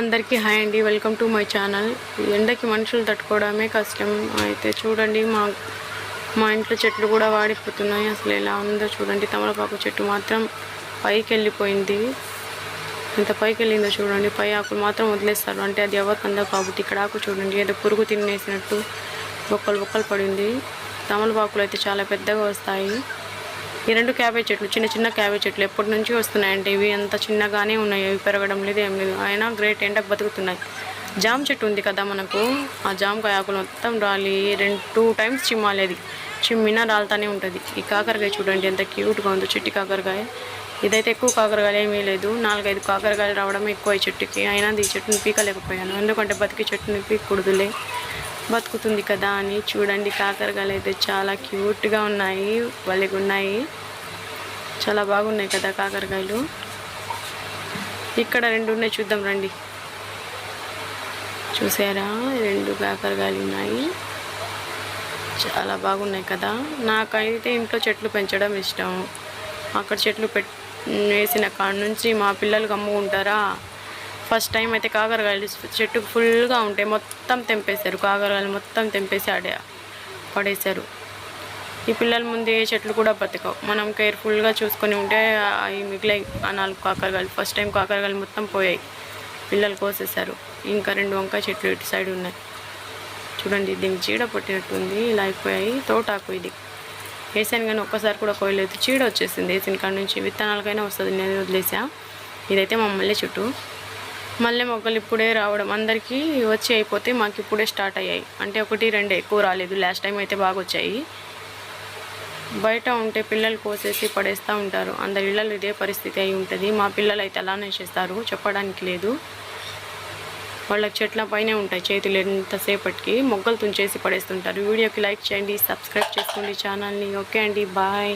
అందరికీ హాయ్ అండి. Welcome to my channel. ఎండకి మనుషులు తట్టుకోవడమే కష్టం. అయితే చూడండి మా మా ఇంట్లో చెట్లు కూడా వాడిపోతున్నాయి. అసలు ఎలా ఉందో చూడండి. తమలపాకు చెట్టు మాత్రం పైకి వెళ్ళిపోయింది ఎంత పైకి వెళ్ళిందో చూడండి. పై ఆకులు మాత్రం వదిలేస్తారు. అంటే అది ఎవరికి అందో కాబట్టి ఇక్కడ ఆకు చూడండి. ఏదో పురుగు తినేసినట్టు బొక్కలు బొక్కలు పడింది. తమలపాకులు అయితే చాలా పెద్దగా వస్తాయి. ఈ రెండు క్యాబేజ్ చెట్లు చిన్న చిన్న క్యాబేజ్ చెట్లు ఎప్పటి నుంచి వస్తున్నాయంటే ఇవి అంత చిన్నగానే ఉన్నాయి ఇవి పెరగడం లేదు ఏం లేదు. అయినా గ్రేట్ ఎండకు బతుకుతున్నాయి. జామ చెట్టు ఉంది కదా మనకు ఆ జామకాయ ఆకులు మొత్తం రాలి రెండు టూ టైమ్స్ చిమ్మాలి అది చిమ్మినా రాలుతానే ఉంటుంది. ఈ కాకరకాయ చూడండి ఎంత క్యూట్గా ఉందో చిట్టి కాకరకాయ. ఇదైతే ఎక్కువ కాకరకాయలు ఏమీ లేదు. నాలుగైదు కాకరకాయలు రావడం ఎక్కువ ఈ చెట్టుకి. అయినా ఈ చెట్టుని పీకలేకపోయాను. ఎందుకంటే బతికి చెట్టుని పీకూడదులే బతుకుతుంది కదా అని చూడండి. కాకరకాయలు అయితే చాలా క్యూట్గా ఉన్నాయి వాళ్ళకి ఉన్నాయి. చాలా బాగున్నాయి కదా కాకరకాయలు. ఇక్కడ రెండు ఉన్నాయి చూద్దాం రండి. చూసారా? రెండు కాకరకాయలు ఉన్నాయి. చాలా బాగున్నాయి కదా. నాకైతే ఇంట్లో చెట్లు పెంచడం ఇష్టం. అక్కడ చెట్లు పెట్ వేసిన కాడ నుంచి మా పిల్లలు అమ్ముకుంటారా ఫస్ట్ టైం అయితే కాకరకాయలు చెట్టుకు ఫుల్గా ఉంటాయి. మొత్తం తెంపేశారు. కాకరకాయలు మొత్తం తెంపేసి ఆడే పడేశారు. ఈ పిల్లల ముందు ఏ చెట్లు కూడా బతకవు. మనం కేర్ఫుల్గా చూసుకొని ఉంటే అవి మిగిలాయి ఆ నాలుగు కాకరకాయలు ఫస్ట్ టైం కాకరకాయలు మొత్తం పోయాయి. పిల్లలు కోసేశారు. ఇంకా రెండు వంకాయ చెట్లు ఇటు సైడ్ ఉన్నాయి. చూడండి దీనికి చీడ పట్టినట్టుంది. ఇలా అయిపోయాయి. తోటాకు ఇది. వేసాను కానీ ఒక్కసారి కూడా కోయలేదు. చీడ వచ్చేసింది. వేసిన కాడ నుంచి విత్తనాలకైనా వస్తుంది. నేను వదిలేసా. ఇదైతే మా మల్లె చుట్టూ. మల్లె మొక్కలు ఇప్పుడే రావడం అందరికీ వచ్చి అయిపోతే మాకు ఇప్పుడే స్టార్ట్ అయ్యాయి. అంటే ఒకటి రెండు ఎక్కువ రాలేదు. లాస్ట్ టైం అయితే బాగా వచ్చాయి. బయట ఉంటే పిల్లలు కోసేసి పడేస్తూ ఉంటారు. అందరి ఇళ్ళలో ఇదే పరిస్థితి అయి ఉంటుంది. మా పిల్లలు అయితే అలానే చేస్తారు. చెప్పడానికి లేదు. వాళ్ళకి చెట్ల పైనే ఉంటాయి చేతులు ఎంతసేపటికి. మొగ్గలు తుంచేసి పడేస్తుంటారు. వీడియోకి లైక్ చేయండి సబ్స్క్రైబ్ చేసుకోండి ఛానల్ని. ఓకే అండి బాయ్.